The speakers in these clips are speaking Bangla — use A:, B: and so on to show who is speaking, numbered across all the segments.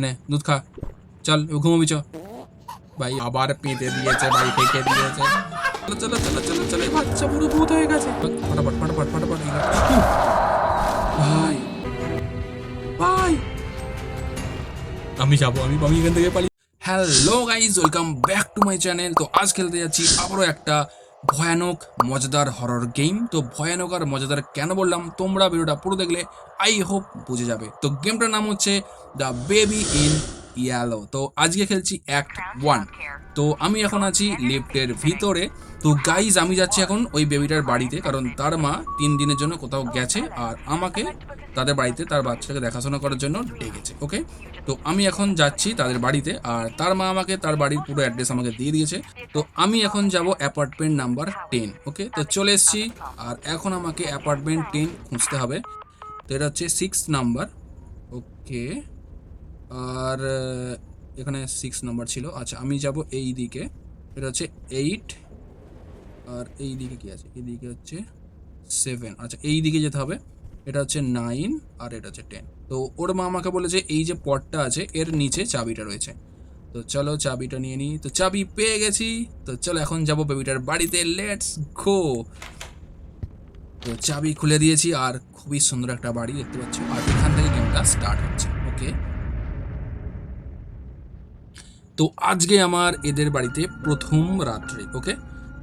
A: এনে, দুধ খা। চল ঘুমাবি, চ। ভাই, আবার পেতে দিয়েছে, ভাই ফেঁকে দিয়েছে। চলো চলো চলো চলো চলো বাচ্চা পুরো ভূত হয়ে গেছে। ফটাফট ফটাফট ফটাফট ভাই ভাই। আমি যাব, আমি আমি এখান থেকে পালি hello guys welcome back to my channel তো আজ খেলতে যাচ্ছি আবারও একটা ভয়ানক, মজাদার হরর গেম তো ভয়ানক আর মজাদার কেন বললাম? তোমরা ভিডিওটা পুরো দেখলে আই হোপ বুঝে যাবে। তো গেমটার নাম হচ্ছে দ্য বেবি ইন ইয়ালো। তো আজকে খেলছি অ্যাক্ট ওয়ান তো আমি এখন আছি লিফটের ভিতরে। তো গাইজ আমি যাচ্ছি এখন ওই বেবিটার বাড়িতে। কারণ তার মা তিন দিনের জন্য কোথাও গেছে আর আমাকে তাদের বাড়িতে তার বাচ্চাকে দেখাশোনা করার জন্য ডেকেছে ওকে তো আমি এখন যাচ্ছি তাদের বাড়িতে আর তার মা আমাকে তার বাড়ির পুরো অ্যাড্রেস আমাকে দিয়ে দিয়েছে। তো আমি এখন যাব অ্যাপার্টমেন্ট নাম্বার টেন ওকে তো চলে এসেছি আর এখন আমাকে অ্যাপার্টমেন্ট টেন খুঁজতে হবে। তো এটা হচ্ছে সিক্স নাম্বার ওকে আর এখানে সিক্স নাম্বার ছিল। আচ্ছা আমি যাব এই দিকে। এটা হচ্ছে এইট আর এই দিকে কি আছে? এই দিকে হচ্ছে সেভেন আচ্ছা এই দিকে যেতে হবে। এটা হচ্ছে নাইন আর এটা হচ্ছে টেন তো ওর মা আমাকে বলে যে এই যে পটটা আছে, এর নিচে চাবিটা রয়েছে। তো চলো চাবিটা নিয়ে নিই। তো চাবি পেয়ে গেছি। তো চলো এখন যাব বেবিটার বাড়িতে। লেটস গো তো চাবি খুলে দিয়েছি, আর খুবই সুন্দর একটা বাড়ি দেখতে পাচ্ছ। আর এখান থেকে গেমটা স্টার্ট হচ্ছে। ওকে তো আজকে আমার এদের বাড়িতে প্রথম রাত্রি ওকে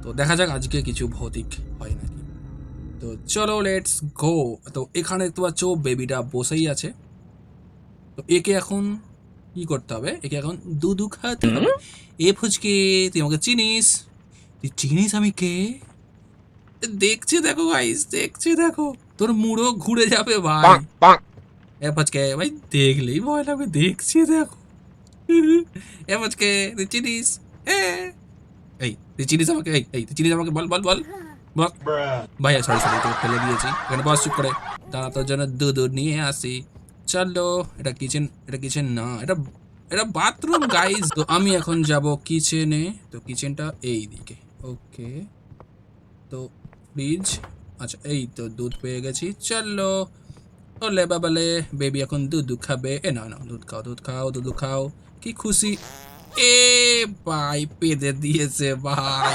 A: তো দেখা যাক আজকে কিছু ভৌতিক হয় নাকি। তো চলো লেটস গো তো এখানে দেখতে পাচ্ছ বেবিটা বসেই আছে। তো একে এখন কি করতে হবে? একে এখন দুধু খাওয়াতে হবে। এ ফুচকে তুই আমাকে চিনিস? তুই চিনিস আমি কে? দেখছি দেখো গাইস দেখছি দেখো। তোর মুড়ো ঘুরে যাবে ভাই। এ ফুচকে ভাই দেখলেই ভয় লাগবে দেখছি দেখো। এ ফুচকে তুই চিনিস? এই, তুই চিনিস আমাকে? এই এই, তুই চিনিস আমাকে? বল বল বল। বল। ভাই সরি সরি তোকে ফেলে দিয়েছি। এখানে বস, চুপ করে। দাঁড়া, তোর জন্য দুধ নিয়ে আসি। চলো, এটা কিচেন এটা কিচেন না, এটা এটা বাথরুম গাইজ তো আমি এখন যাব কিচেনে তো কিচেনটা এই দিকে ওকে তো ফ্রিজ আচ্ছা এই তো দুধ পেয়ে গেছি। চলো। ওলে বাবালে বেবি এখন দুধ খাবে এ না না দুধ খাও দুধ খাও দুধ খাও কি খুশি এ ভাই পেদে দিয়েছে ভাই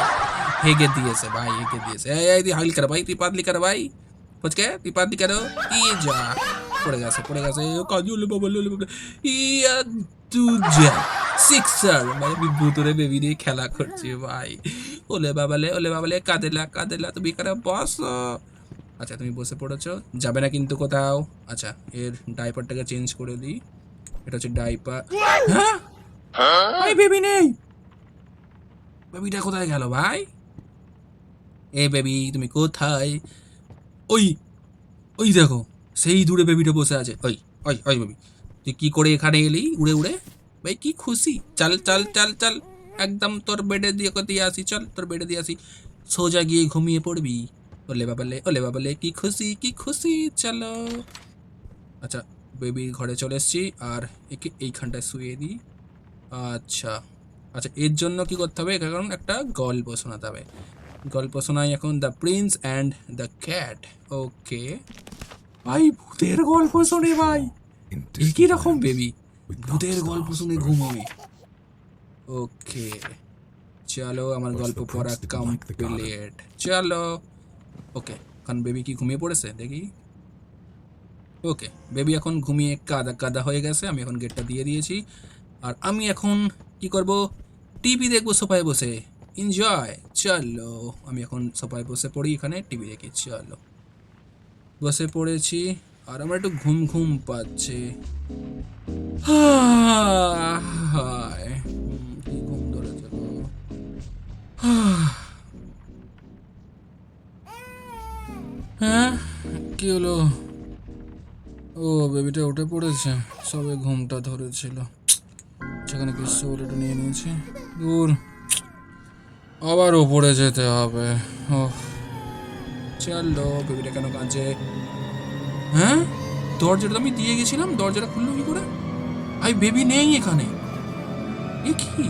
A: হেগে দিয়েছে ভাই হেগে দিয়েছে এই এই তুই হাইল কর ভাই তুই পাতলি কর ভাই ফুচকে তুই পাতলি করো ই যা পড়ে গেছে পড়ে গেছে ও কাজু ওলে বাবা ওলে বাবা ইয়া তুজা সিক্সার ভাই আমি ভুতুরে বেবি দিয়ে খেলা করছি ভাই ওলে বাবালে ওলে বাবালে কাদেলা কাদেলা তুমি এখানে বসো আচ্ছা তুমি বসে পড়েছো। যাবে না কিন্তু কোথাও। আচ্ছা এর ডাইপারটাকে চেঞ্জ করে দিই। এটা হচ্ছে ডাইপার হ্যাঁ? ভাই বেবি নেই। বেবিটা কোথায় গেল ভাই? এ বেবি তুমি কোথায়? ওই ওই দেখো সেই দূরে বেবিটা বসে আছে। ওই ওই ওই বেবি তুই কি করে এখানে এলি? উড়ে উড়ে। ভাই কি খুশি। চাল চাল চাল চাল। একদম তোর বেডে দিয়ে দিয়ে আসি চল তোর বেডে দিয়ে আসি। সোজা গিয়ে ঘুমিয়ে পড়বি। ওলে বাবালে ওলে বাবালে কি খুশি কি খুশি চলো। আচ্ছা বেবির ঘরে চলে এসেছি আর একে এইখানটায় শুয়ে দিই আচ্ছা আচ্ছা এর জন্য কি করতে হবে? কারণ একটা গল্প শোনাতে হবে। গল্প শোনাই এখন the prince and the cat okay ভাই ভূতের গল্প শোনে ভাই। একই রকম বেবি ভূতের গল্প শুনে ঘুমাবে। ওকে চলো আমার গল্প পড়া কমপ্লিট চলো। ওকে এখন বেবি কি ঘুমিয়ে পড়েছে? দেখি। ওকে বেবি এখন ঘুমিয়ে কাদা কাদা হয়ে গেছে, আমি এখন গেটটা দিয়ে দিয়েছি। আর আমি এখন কি করব? টিভি দেখব সোফায় বসে। এনজয় চলো। আমি এখন সোফায় বসে পড়ি এখানে টিভি দেখি, চলো। বসে পড়েছি, আর আমার একটু ঘুম ঘুম পাচ্ছে। পড়েছে সবে ঘুমটা ধরেছিল। সেখানে কিছু ওটা নিয়ে নিয়েছি। দূর। আবার ওপরে যেতে হবে। ও চলো বেবিটা কেন কাঁচে হ্যাঁ? দরজাটা আমি দিয়ে গেছিলাম, দরজাটা খুললো কি করে? আই, বেবি নেই এখানে। এ কি?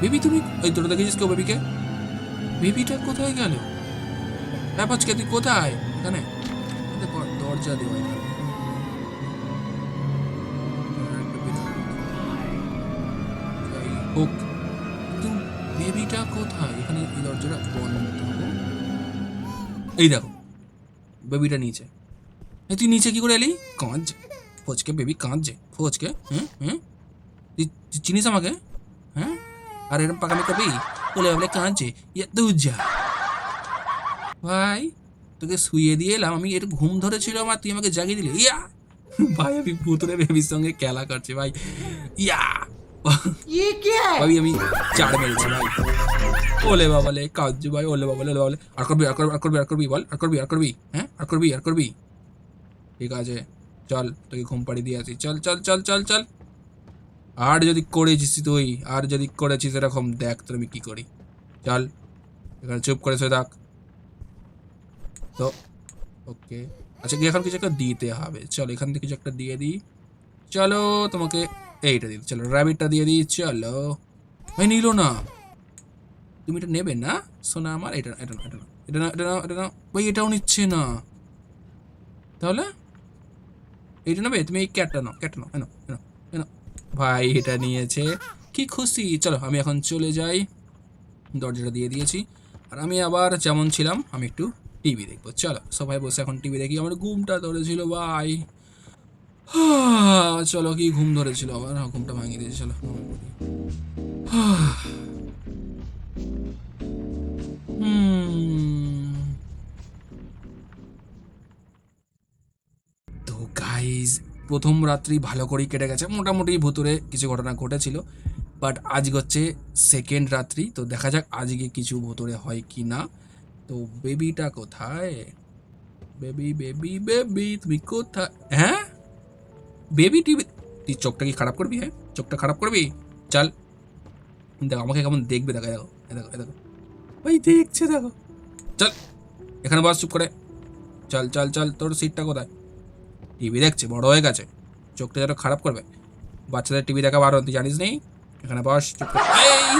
A: বেবি তুমি ওই তোরা দেখেছিস কেউ বেবিকে? বেবিটা কোথায় গেল? ব্যাপারকে তুই কোথায়? এখানে। দরজা দেওয়া বেবিটা কোথায়? এখানে এই দরজাটা বন্ধ এই দেখো, বেবিটা নিচে। এই তুই নিচে কি করে এলি? কাঁদছে। ফোচকে বেবি কাঁদছে। ফোচকে হ্যাঁ হ্যাঁ তুই চিনিস আমাকে? হ্যাঁ আর এরকম পাকামি করবি? বলে বলে কাঁদছে। ইয়ে যা। ভাই, তোকে শুয়ে দিয়ে এলাম। আমি একটু ঘুম ধরেছিল আমার, তুই আমাকে জাগিয়ে দিলি। ইয়া! ভাই, আমি ভুতুরে বেবির সঙ্গে খেলা করছি, ভাই। ইয়া!
B: ये क्या है
A: ভাই আমি চার মেরেছি ভাই ওলে বাবালে কাজু ভাই ওলে বাবালে ওলে বাবালে আর করবি আর করবি আর করবি আর করবি বল আর করবি আর করবি হ্যাঁ আর করবি আর করবি ঠিক আছে চল তোকে ঘুম পাড়ি দিয়ে আসি চল চল চল চল চল আর যদি করেছিস তুই আর যদি করেছিস এরকম দেখ তোর আমি কি করি চল এখানে চুপ করে শুয়ে থাক তো ওকে আচ্ছা কি এখন কিছু একটা দিতে হবে চলো এখান থেকে কিছু একটা দিয়ে দিই চলো তোমাকে এইটা দিই চলো র্যাবিটটা দিয়ে দিই চলো ভাই নিল না। তুমি এটা নেবে না? শোনা আমার এটা এটা না, এটা না এটা না এটা না এটা না ভাই এটাও নিচ্ছে না। তাহলে এইটা নেবে? তুমি এই ক্যাটটা নাও ক্যাটটা নাও এনো এনো এনো ভাই এটা নিয়েছে। কি খুশি। চলো আমি এখন চলে যাই। দরজাটা দিয়ে দিয়েছি। আর আমি আবার যেমন ছিলাম আমি একটু টিভি দেখব। চলো সবাই বসে এখন টিভি দেখি। আমার ঘুমটা ধরেছিল ভাই। চলো কি ঘুম ধরেছিল আবার? হ্যাঁ, ঘুমটা ভাঙিয়ে দিয়েছে চলো। তো গাইজ প্রথম রাত্রি ভালো করেই কেটে গেছে। মোটামুটি ভুতুরে কিছু ঘটনা ঘটেছিল বাট আজ হচ্ছে সেকেন্ড রাত্রি তো দেখা যাক আজকে কিছু ভুতুরে হয় কি না। তো বেবিটা কোথায়? বেবি বেবি বেবি তুমি কোথায়? হ্যাঁ? বেবি টিভি, তুই চোখটা কি খারাপ করবি হ্যাঁ? চোখটা খারাপ করবি? চল। দেখো, আমাকে কেমন দেখবে, দেখো দেখো দেখো দেখো। ওই দেখছে, দেখো। চল, এখানে বস, চুপ করে। চল চল চল, তোর সিটটা কোথায়? টিভি দেখছে, বড় হয়ে গেছে। চোখটা যেন খারাপ করবে। বাচ্চাদের টিভি দেখা বারণ তুই জানিস নেই এখানে বস, চুপ করে।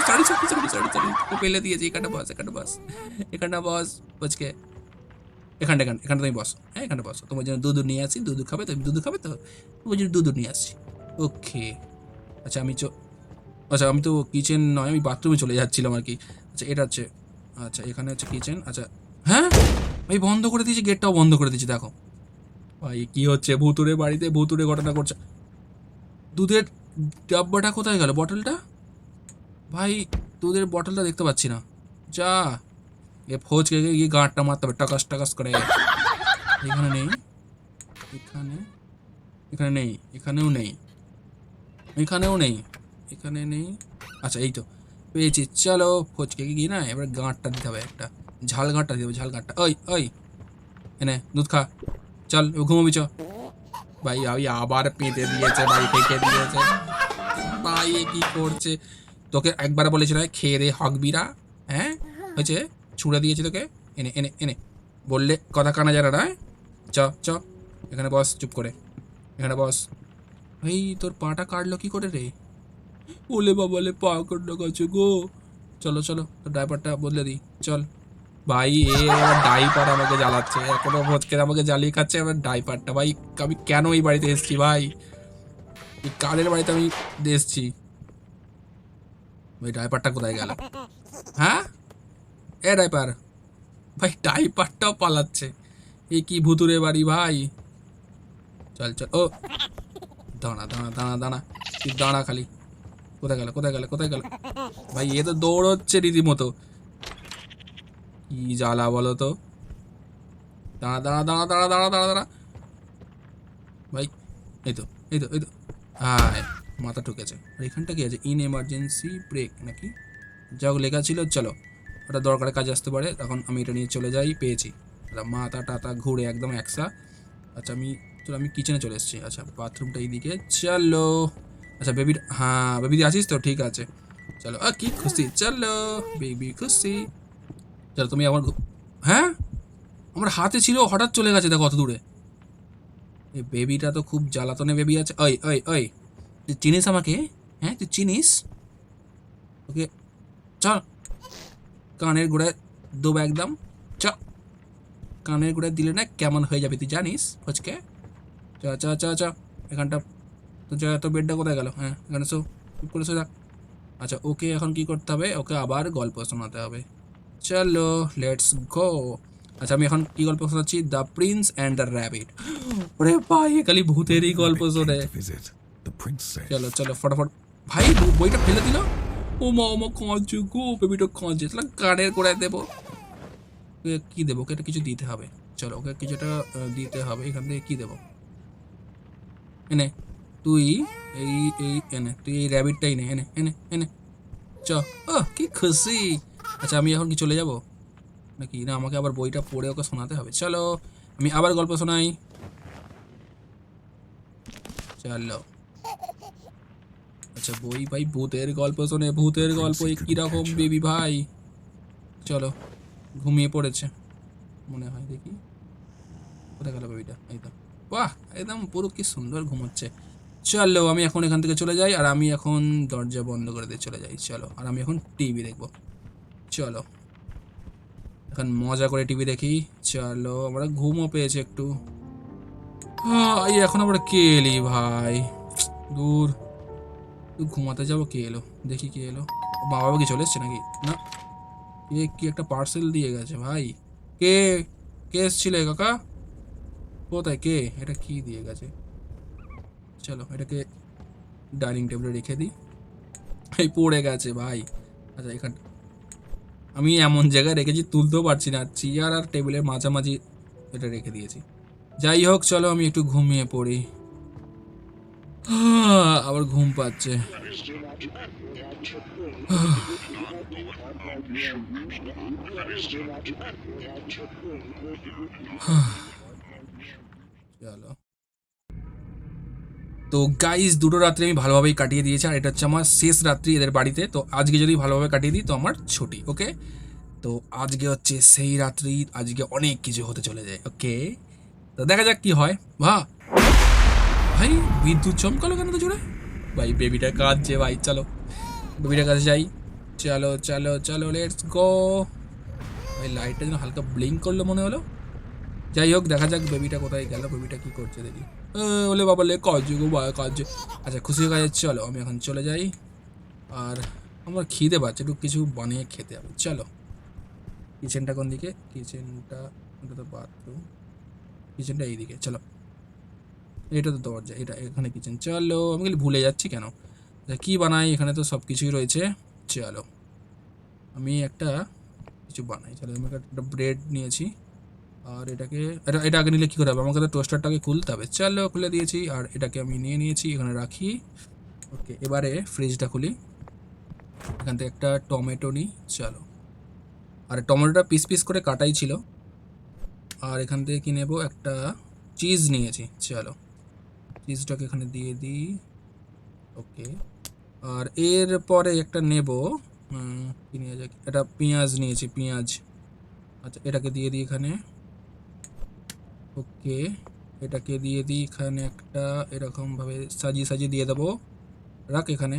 A: Sorry sorry sorry sorry sorry পেলে দিয়েছি, এখানে বস এখানে বস এখানে বস বচকে এখানটা এখানে এখানে তুমি বসো। হ্যাঁ এখানে বসো। তোমার জন্য দুধ নিয়ে আসি, দুধ খাবে, তুমি দুধ খাবে তো? তোমার জন্য দুধ নিয়ে আসছি। ওকে। আচ্ছা আমি আচ্ছা আমি তো কিচেন নয়, আমি বাথরুমে চলে যাচ্ছিলাম আর কি। আচ্ছা এটা হচ্ছে আচ্ছা এখানে হচ্ছে কিচেন আচ্ছা হ্যাঁ? ভাই বন্ধ করে দিয়েছি গেটটাও বন্ধ করে দিয়েছি, দেখো। ভাই, কি হচ্ছে? ভুতুরে বাড়িতে ভুতুরে ঘটনা করছে দুধের ডাব্বাটা কোথায় গেল? বটলটা ভাই, দুধের বটলটা দেখতে পাচ্ছি না। যা! এ ফৌজকে গিয়ে গাঁটটা মারতে হবে টাকাস টাকাস করে এখানে নেই এখানে এখানে নেই এখানেও নেই এখানেও নেই এখানে নেই আচ্ছা এই তো পেয়েছি চলো ফচকে গিয়ে না এবার গাঁটটা দিতে হবে একটা ঝাল গাঁটটা দিতে হবে ঝাল গাঁটটা ওই ওই এনে দুধ খা চল এবার ঘুমাবি চ ভাই ভাই আবার পেঁতে দিয়েছে ভাই ফেঁকে দিয়েছে ভাই কি করছে তোকে একবার বলেছিল খেয়ে দে হকবিরা হ্যাঁ হয়েছে ছুঁড়ে দিয়েছি তোকে। এনে এনে এনে। বললে, কথা কানা যারা না চ চ। এখানে বস, চুপ করে। এখানে বস। এই, তোর পাটা কাটলো কি করে রে? ওলে বাবালে পা কাটলো গেছে গো। চলো চলো, তোর ড্রাইভারটা বদলে দিই। চল। ভাই, এ ডাইপার আমাকে জ্বালাচ্ছে। এখনও ভোজকে আমাকে জ্বালিয়ে খাচ্ছে আমার ডাইপারটা। ভাই, আমি কেন এই বাড়িতে এসেছি ভাই? এই কাদের বাড়িতে আমি এসেছি? ওই ড্রাইভারটা কোথায় গেল? হ্যাঁ? এ ডাইপার ভাই ডাইপারটাও পালাচ্ছে। এ কি ভুতুরে বাড়ি, ভাই? চল চল, ও, দাঁড়া দাঁড়া দাঁড়া দাঁড়া, তুই দাঁড়া খালি। কোথায় গেল কোথায় গেল কোথায় গেল? ভাই, এ তো দৌড়চ্ছে রীতিমতো। কি জ্বালা বলো তো? দাঁড়া দাঁড়া দাঁড়া দাঁড়া দাঁড়া দাঁড়া দাঁড়া। ভাই, এই তো এই তো এই তো। হায় মাথা ঠুকেছে। আর এখানটা কি আছে? ইন এমার্জেন্সি ব্রেক নাকি? যা লেখা ছিল, চলো। ওটা দরকারে কাজে আসতে পারে তখন আমি এটা নিয়ে চলে যাই, পেয়েছি। মাথা টাতা ঘুরে একদম একসা। আচ্ছা আমি, চলো আমি কিচেনে চলে এসেছি। আচ্ছা বাথরুমটা এইদিকে, চলো। আচ্ছা বেবি হ্যাঁ বেবি আছিস তো? ঠিক আছে। চলো আ কি খুশি? চলো বেবি খুশি। চলো, তুমি আমার হ্যাঁ? আমার হাতে ছিল, হঠাৎ চলে গেছে, দেখো, অত দূরে। এই বেবিটা তো খুব জ্বালাতনে বেবি আছে। ওই ওই ওই, তুই চিনিস আমাকে? হ্যাঁ তুই চিনিস? ওকে, চল। কানের গোড়ায় দেবো একদম। চ। কানের গোড়ায় দিলে না কেমন হয়ে যাবে তুই জানিস? ফচকে। চ চ চ চ। এখানটা। তো চ তো বেডটা কোথায় গেল? হ্যাঁ এখানে শো চুপ করে থাক। আচ্ছা ওকে এখন কি করতে হবে? ওকে আবার গল্প শোনাতে হবে। চলো লেটস গো আচ্ছা আমি এখন কি গল্প শোনাচ্ছি? The prince and the rabbit ওরে ভাই খালি ভূতেরই গল্প শোনে। চলো চলো ফটাফট। ভাই বইটা ফেলে দিল? ও মা ও মা কাঁদছে গো বেবিটা কাঁদছে। তাহলে কানের করে দেবো। কি দেবো? ওকে একটা কিছু দিতে হবে। চলো, ওকে কিছুটা দিতে হবে। এখান থেকে কি দেবো? এনে, তুই এই এই, এনে, তুই এই র্যাবিটটাই নে, এনে এনে এনে। চ। ও, কি খুশি। আচ্ছা আমি এখন কি চলে যাব? নাকি না, আমাকে আবার বইটা পড়ে ওকে শোনাতে হবে। চলো, আমি আবার গল্প শোনাই। চলো। আচ্ছা বই ভাই ভূতের গল্প শোনে ভূতের গল্প এই কীরকম বেবি ভাই? চলো ঘুমিয়ে পড়েছে মনে হয় দেখি। কোথায় গেল বেবিটা তো। বাহ একদম পুরো কি সুন্দর ঘুমোচ্ছে। চলো আমি এখন এখান থেকে চলে যাই আর আমি এখন দরজা বন্ধ করে দিয়ে চলে যাই। চলো আর আমি এখন টিভি দেখব। চলো এখন মজা করে টিভি দেখি। চলো আমরা ঘুমও পেয়েছে একটু। এখন আবার কে এলি ভাই? দূর। ঘুমাতে যাব? কে এলো? দেখি কে এলো। মা বাবা কি চলে এসছে নাকি? না। এ কি একটা পার্সেল দিয়ে গেছে ভাই। কে? কে এসছিলে কাকা? কোথায়? কে? এটা কি দিয়ে গেছে? চলো, এটাকে ডাইনিং টেবিলে রেখে দিই। এই পড়ে গেছে ভাই। আচ্ছা এখান আমি এমন জায়গায় রেখেছি, তুলতেও পারছি না। চেয়ার আর টেবিলের মাঝামাঝি এটা রেখে দিয়েছি। যাই হোক, চলো আমি একটু ঘুমিয়ে পড়ি। আবার ঘুম পাচ্ছে। চলো। তো গাইজ দুটো রাত্রি আমি ভালোভাবেই কাটিয়ে দিয়েছি, আর এটা হচ্ছে আমার শেষ রাত্রি এদের বাড়িতে। তো আজকে যদি ভালোভাবে কাটিয়ে দিই, তো আমার ছুটি ওকে তো আজকে হচ্ছে সেই রাত্রি, আজকে অনেক কিছু হতে চলে যায় ওকে তো দেখা যাক কি হয়। ভা ভাই, বিদ্যুৎ চমকালো কেন তো জোরে? ভাই বেবিটা কাঁদছে, ভাই, চলো। বেবিটার কাছে যাই। চলো চলো চলো লেটস গো ভাই লাইটটা যেন হালকা ব্লিঙ্ক করল মনে হলো। যাই হোক, দেখা যাক বেবিটা কোথায় গেল বেবিটা কি করছে দেখি। ওলে বাবা লে কাজে গো বা কাজে আচ্ছা খুশি হয়ে গেছে চলো, আমি এখন চলে যাই। আর আমার খিদে পাচ্ছে, একটু কিছু বানিয়ে খেতে হবে। চলো। কিচেনটা কোন দিকে? কিচেনটা এটা তো বাথরুম কিচেনটা এইদিকে, চলো। এটা তো দরজা, এটা এখানে কিচেন চলো, আমি খালি ভুলে যাচ্ছি কেন? কি বানাই, এখানে তো সব কিছুই রয়েছে। চলো, আমি একটা কিছু বানাই। চলো আমি একটা ব্রেড নিয়েছি। আর এটাকে, এটা এটা আগে নিলে কী করে হবে? আমাকে তো টোস্টারটাকে খুলতে হবে। চলো, খুলে দিয়েছি। আর এটাকে আমি নিয়ে নিয়েছি, এখানে রাখি। ওকে, এবারে ফ্রিজটা খুলি। এখান থেকে একটা টমেটো নিই। চলো। আর টমেটোটা পিস পিস করে কাটাই ছিল। আর এখান থেকে কি নেব? একটা চিজ নিয়েছি। চলো। চিজটাকে এখানে দিয়ে দিই। ওকে। আর এর পরে একটা নেব। এটা পেঁয়াজ নিয়েছি, পেঁয়াজ। আচ্ছা এটাকে দিয়ে দিই এখানে। ওকে, এটাকে দিয়ে দিই এখানে একটা এরকমভাবে সাজিয়ে সাজিয়ে দিয়ে দেবো। রাখ এখানে।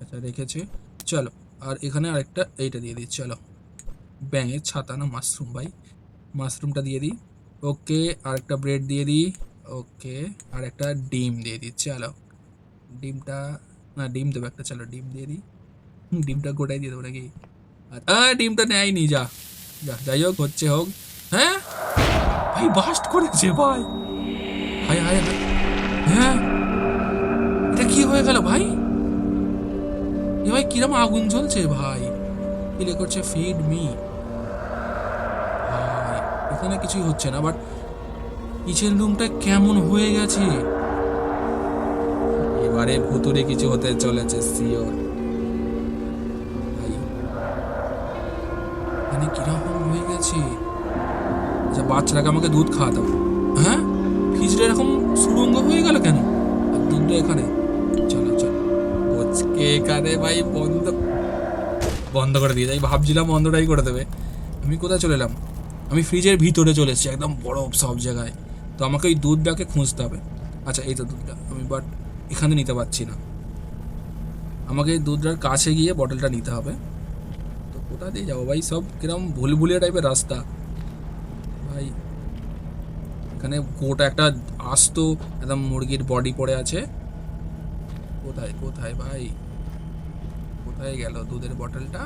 A: আচ্ছা রেখেছে। চলো, আর এখানে আরেকটা এইটা দিয়ে দিই। চলো। ব্যাঙের ছাতা না, মাশরুম ভাই। মাশরুমটা দিয়ে দিই। ওকে আর একটা ব্রেড দিয়ে দিই। ওকে, আর একটা ডিম দিয়ে দিই চলো ডিমটা, না, ডিম দেবো একটা, চলো ডিম দিয়ে দিই। ডিমটা গোটাই দিয়ে দেবো নাকি? আ, ডিমটা নেয়নি, যা। যা, যাই হোক, হচ্ছে হোক। হ্যাঁ? ভাই বাস্ট করেছে, ভাই। হাই হাই হ্যাঁ। এটা কি হয়ে গেল, ভাই? এ ভাই, কিরম আগুন জ্বলছে, ভাই। কি করছে ফিড মি এখানে কিছুই হচ্ছে না বাট কিচেন রুমটা কেমন হয়ে গেছে? এবারে ভুতুরে কিছু হতে চলেছে সিওর। ভাই এখানে কীরকম হয়ে গেছে? আচ্ছা বাচ্চাটাকে আমাকে দুধ খাওয়াতে হবে হ্যাঁ? ফ্রিজটা এরকম সুরঙ্গ হয়ে গেল কেন? আর দুধটা এখানে? চলো চলো। কোচকে এখানে ভাই বন্ধ। বন্ধ করে দিয়ে যাই ভাবছিলাম বন্ধটাই করে দেবে। আমি কোথায় চলে এলাম? আমি ফ্রিজের ভিতরে চলে এসেছি একদম বরফ সব জায়গায়। তো আমাকে ওই দুধটাকে খুঁজতে হবে। আচ্ছা এই তো দুধটা। আমি বাট এখানে নিতে পারছি না। আমাকে এই দুধটার কাছে গিয়ে বটলটা নিতে হবে। তো কোথা দিয়ে যাব ভাই? সব কিরম ভুলভুলিয়া টাইপের রাস্তা। ভাই, এখানে গোটা একটা আস্ত একদম মুরগির বডি পড়ে আছে। কোথায় কোথায় ভাই? কোথায় গেল দুধের বটলটা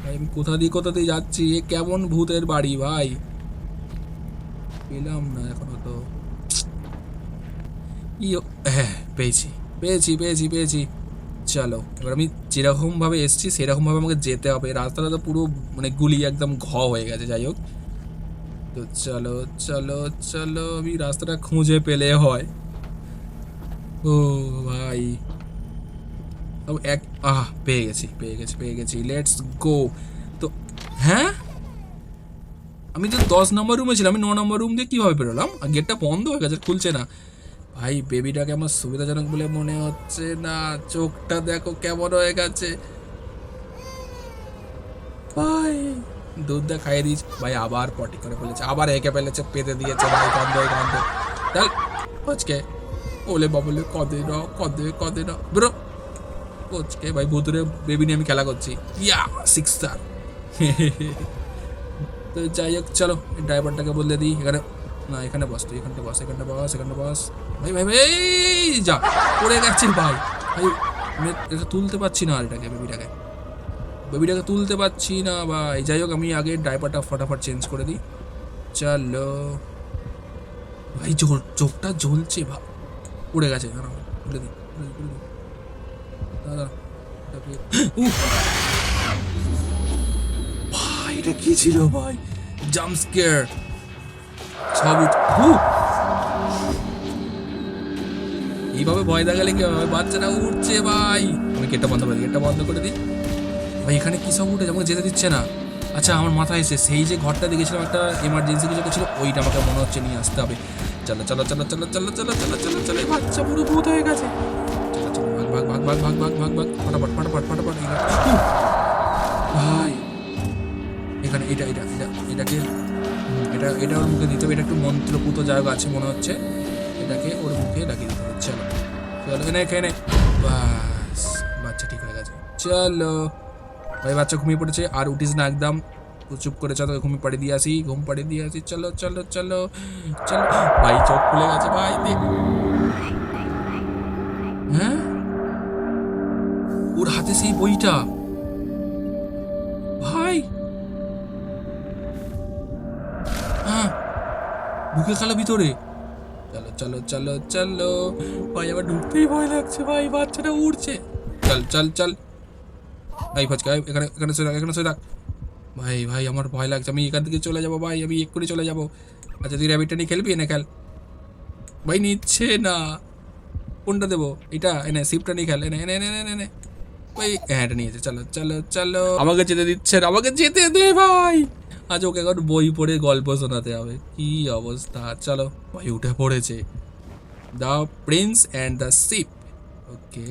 A: ভাই, আমি কোথা দিয়ে কোথা দিয়ে যাচ্ছি? এ কেমন ভূতের বাড়ি ভাই? পেলাম না এখনও তো। হ্যাঁ পেয়েছি পেয়েছি পেয়েছি পেয়েছি। চলো, এবার আমি যেরকমভাবে এসছি, সেরকমভাবে আমাকে যেতে হবে। রাস্তাটা তো পুরো মানে গুলি একদম ঘ হয়ে গেছে, যাই হোক। তো চলো চলো চলো, আমি রাস্তাটা খুঁজে পেলে হয়। ও ভাই। এক, আহ, পেয়ে গেছি পেয়ে গেছি পেয়ে গেছি। লেটস গো আমি তো দশ নম্বর রুমে ছিলাম, আমি ন নম্বর রুম দিয়ে কীভাবে বেরোলাম? আর গেটটা বন্ধ হয়ে গেছে খুলছে না। ভাই বেবিটাকে আমার সুবিধাজনক বলে মনে হচ্ছে না। চোখটা দেখো কেমন হয়ে গেছে। ভাই, দুধটা খাইয়ে দিয়েছে। ভাই, আবার পটি করে ফেলেছে, আবার এঁকে ফেলেছে, পেতে দিয়েছে, ভাই কান্দ কান্দ চল কোচকে ওলে বাবলে কদে না, কদে কদে না। ব্রো কোচকে ভাই, ভুতুরে বেবি নিয়ে আমি খেলা করছি। ইয়া সিক্স স্টার তো যাই হোক, চলো ড্রাইভারটাকে বলে দিই, এখানে, না, এখানে বস তুই, এখানটা বস এখানটা বস এখানটা বস। ভাই ভাই ভাই যা, পড়ে গেছে ভাই। ভাই এটা তুলতে পারছি না আর এটাকে বেবিটাকে। বেবিটাকে তুলতে পারছি না ভাই। যাই হোক, আমি আগে ড্রাইভারটা ফটাফট চেঞ্জ করে দিই। চলো। ভাই চোখটা জ্বলছে ভা উড়ে গেছে, দাঁড়াও খুলে দিই। দাদা ভাই এটা কি ছিল ভাই জাম্প স্কেয়ার সব উঠ- হু! এইভাবে ভয় দেখালে কি হবে বাচ্চারা উঠছে ভাই আমি গেটটা বন্ধ করে দিই গেটটা বন্ধ করে দিই ভাই এখানে কি সব উঠে আমাকে যেতে দিচ্ছে না আচ্ছা আমার মাথায় এসে সেই যে ঘরটা দেখেছিলাম একটা এমার্জেন্সি কিছু ছিল ওইটা আমাকে মনে হচ্ছে নিয়ে আসতে হবে চলো চলো চলো চলো চলো চলো চলো চলো চলো বাচ্চা পুরো ভূত হয়ে গেছে ভাগ ভাগ ভাগ ভাগ ভাগ ভাগ ভাগ ভাগ ফটাফট ফটাফট ফটাফট ভাই এখানে এটা এটা এটা, এটাকে, এটা এটা ওর মুখে দিতে হবে। এটা একটু মন্ত্রপুত জায়গা আছে মনে হচ্ছে। এটাকে ওর মুখে লাগিয়ে দিতে হবে। চলো চলো, এনে, এখানে বাস, বাচ্চা ঠিক হয়ে গেছে। চলো। ভাই, বাচ্চা ঘুমিয়ে পড়েছে। আর উঠিস না একদম চুপ করে চলো ঘুমিয়ে পাড়িয়ে দিয়ে আসি, ঘুম পাড়িয়ে দিয়ে আসি। চলো চলো চলো চলো। ভাই, চোখ খুলে গেছে, ভাই দেখ হ্যাঁ? ওর হাতে সেই বইটা। ঢুকে গেল ভিতরে। চলো চলো চলো চলো। ভাই আমার ঢুকতেই ভয় লাগছে ভাই বাচ্চাটা উড়ছে। চল চল চল। ভাই এই, এখানে এখানে সরে এখানে সরে রাখ ভাই ভাই আমার ভয় লাগছে আমি এখান থেকে চলে যাব ভাই আমি এক্ষুনি চলে যাব। আচ্ছা তুই র্যাবিটটা নিয়ে খেলবি? না খেল। ভাই নিচ্ছে না। কোনটা দেবো? এটা এনে সিপটা নিয়ে খেল। এনে এনে এনে এনে এনে ভাই হ্যাঁ এটা নিয়েছে। চলো চলো চলো। আমাকে যেতে দিচ্ছে আমাকে যেতে দে ভাই। আজ ওকে এখন বই পড়ে গল্প শোনাতে হবে। কি অবস্থা? চলো ভাই উঠে পড়েছে। The prince and the ship okay.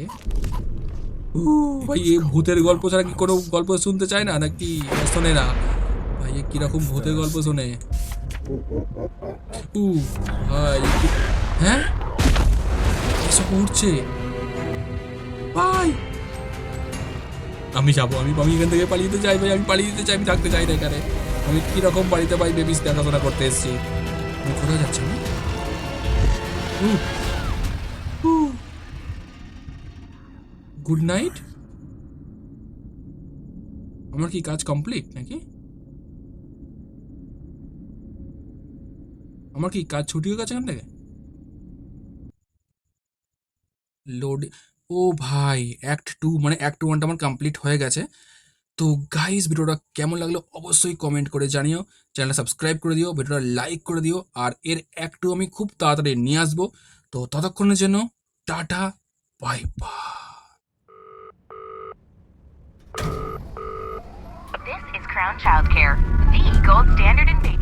A: ভাই এই ভূতের গল্প ছাড়া কি কোনো গল্প শুনতে চায় না? নাকি শোনে না? ভাই এ কীরকম ভূতের গল্প শোনে? উ ভাই হ্যাঁ? এসব উঠছে ভাই! আমি যাব আমি আমি এখান থেকে পালিয়ে যেতে চাই ভাই আমি পালিয়ে যেতে চাই আমি থাকতে চাই না এখানে। আমি কীরকম বাড়িতে ভাই বেবিস দেখাশোনা করতে এসেছি? আমি কোথায় যাচ্ছি আমি গুড নাইট আমার কি কাজ কমপ্লিট নাকি? আমার কি কাজ ছুটি হয়ে গেছে এখান থেকে? লোড ও ভাই অ্যাক্ট টু মানে অ্যাক্ট ওয়ানটা আমার কমপ্লিট হয়ে গেছে। তো গাইস ভিডিওটা কেমন লাগল অবশ্যই কমেন্ট করে জানিও চ্যানেলটা সাবস্ক্রাইব করে দিও ভিডিওটা লাইক করে দিও আর এর একটু আমি খুব তাড়াতাড়ি নিয়ে আসব তো ততক্ষণের জন্য tata
C: bye bye Crown Childcare, the gold standard in baby.